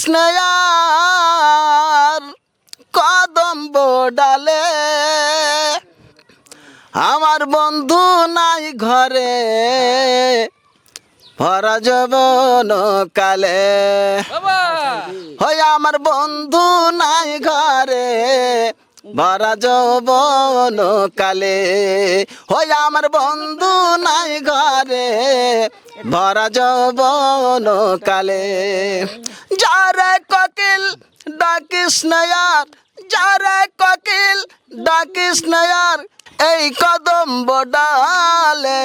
Snare কদম্ব ডালে। আমার বন্ধু নাই ঘরে ভরা যবন কালে হই আমার বন্ধু নাই ঘরে ভরা যবন কালে হই আমার বন্ধু নাই ঘরে ভরা যবন কালে। যারে ককিল ডাকিস নয়ার যারে ককিল ডাকিস নয়ার এই কদম বডালে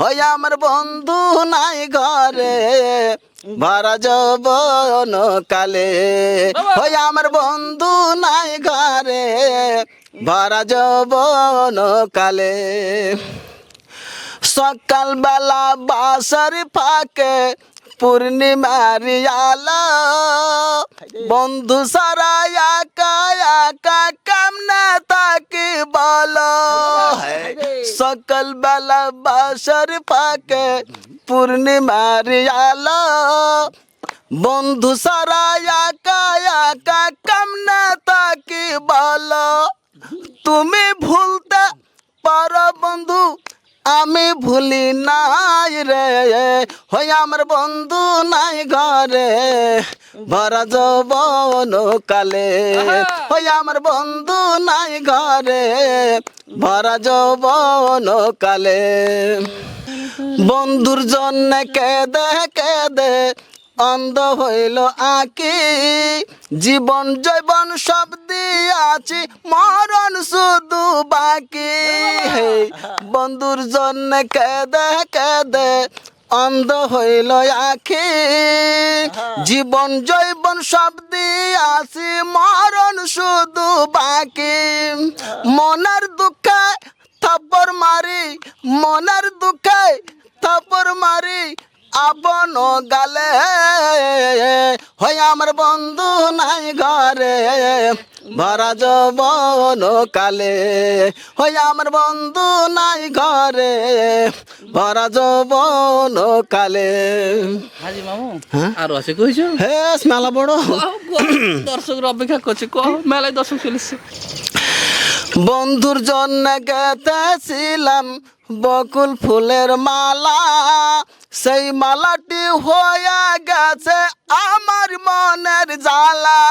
হই আমার বন্ধু নাই ঘরে। ভরা যবন কালে হই আমার বন্ধু নাই ঘরে। ভরা যবন কালে সকালবেলা বাসর ফাঁকে পূর্ণিমার আলো। বন্ধু সারা একা একা কামনা তাকে বলো? সকালবেলা বাসর ফাঁকে পূর্ণিমার আলো। বন্ধু সারা একা একা কামনা তাকে বলো? তুমি ভুলতে পারো বন্ধু আমি ভুলি নাই রে। হই আমার বন্ধু নাই ঘরে। ভরা যৌবন কালে। হই আমার বন্ধু নাই ঘরে। ভরা যৌবন কালে। বন্ধুর জন্য কেদে কেদে অন্ধ হইল আঁকি। জীবন জৈবন সব দিয়াছি মরণ শুধু বাকি। হে, বন্ধুর জন্য কেদে কেদে অন্ধ হইল আখি। জীবন জৈবন সব আসি, মরণ শুধু বাকি। মনের দুঃখে থাপ্পর মারি, মনের দুঃখে থাপ্পর মারি আপন গালে। হয় আমার বন্ধু নাই ঘরে ভরা যবন কালে। হয় আমার বন্ধু নাই ঘরে ভরা যবন কালে। হাজি মামু হ্যাঁ? আরও আছে কইছো? হে মেলা বড়। দর্শকরা অপেক্ষা করছে ক মেলায় দর্শক চলেছে বন্ধুর জন্য গেতেছিলাম বকুল ফুলের মালা। সেই মালাটি হয়ে গেছে আমার মনের জ্বালা।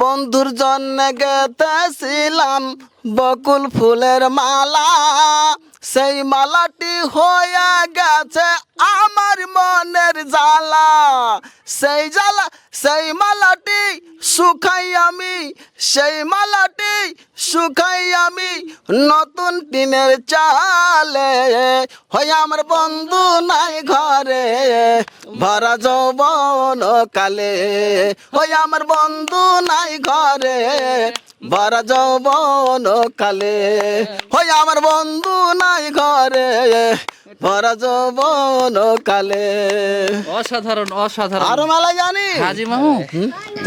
বন্ধুর জন্য গেতেছিলাম বকুল ফুলের মালা। সেই মালাটি হয়ে গেছে আমার মনের জ্বালা, সেই জ্বালা, সেই মালাটি সুখাই আমি, সেই মালাটি সুখাই আমি নতুন টিনের চালে। হয় আমার বন্ধু নাই ঘরে, ভরা যৌবন কালে। হয় আমার বন্ধু নাই ঘরে, ভরা যৌবন কালে। হয় আমার বন্ধু নাই ঘরে ভরা যৌবন কালে। অসাধারণ অসাধারণ। আরও মেলা জানি। হাজি মামু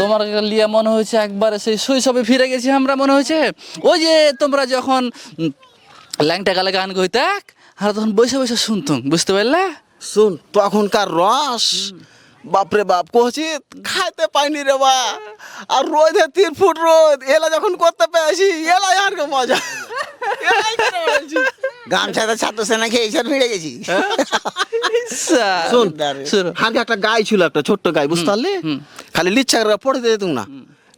তোমার লিয়া মনে হয়েছে একবারে সেই শৈশবে ফিরে গেছি আমরা মনে হয়েছে? ওই যে তোমরা যখন ল্যাংটা গালে গান গইতাক আর তখন বসে বসে শুনতুম বুঝতে পারলে? শুন তখনকার রস। বাপরে বাপ কহছি খাইতে পাইনি রে বা। আর রোদে তিন ফুট রোদ এলা যখন করতে পেয়েছি এলাই আর মজা। গামছাটা ছাত্র সেনা খেয়ে এইসব ভিড়ে গেছি। শুন শুন। একটা গাই ছিল একটা ছোট্ট গাই বুঝতে পারলি খালি লিচ্ছা করে পড়ে দিয়ে যেতুম না।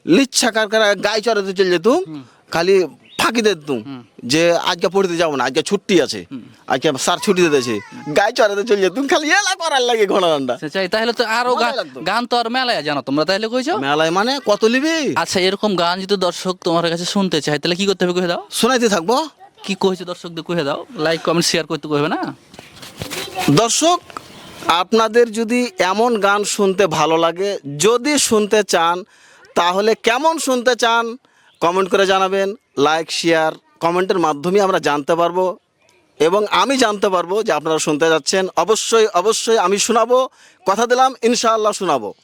লিচ্ছা কার কার গাই চড়াতে চলে যেতুম খালি ফাঁকি দিয়ে দিতুম যে আজকে পড়তে যাব না আজকে ছুটি আছে। আজকে স্যার ছুটি দিতেছে গাই চড়াতে চলে যেতুম খালি এলা করার লাগে ঘোড়া ডান্ডা আচ্ছা, তাহলে তো আরও গান- তো আর মেলায় জানো তোমরা তাহলে কইছো? মেলায় মানে কত লিবি? আচ্ছা এরকম গান যদি দর্শক তোমার কাছে শুনতে চায় তাহলে কি করতে হবে কহে দাও? শোনাইতে থাকব? কি কইছে দর্শকদের কহে দাও? লাইক কমেন্ট শেয়ার করতে কইবে না? দর্শক, আপনাদের যদি এমন গান শুনতে ভালো লাগে, যদি শুনতে চান, তাহলে কেমন শুনতে চান কমেন্ট করে জানাবেন লাইক শেয়ার কমেন্টের মাধ্যমে আমরা জানতে পারব। এবং আমি জানতে পারব যে আপনারা শুনতে যাচ্ছেন। অবশ্যই অবশ্যই আমি শোনাবো, কথা দিলাম, ইনশাআল্লাহ শোনাবো।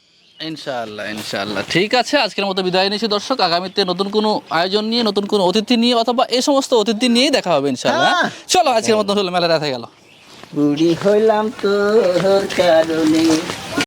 ইনশাআল্লাহ ইনশাআল্লাহ। ঠিক আছে আজকের মতো বিদায় নিয়েছি দর্শক। আগামীতে নতুন কোনো আয়োজন নিয়ে নতুন কোনো অতিথি নিয়ে অথবা এই সমস্ত অতিথি নিয়েই দেখা হবে ইনশাআল্লাহ হ্যাঁ? চলো আজকের মতো হলো মেলা দেখা গেল। বুড়ি হইলাম তোর কারণে।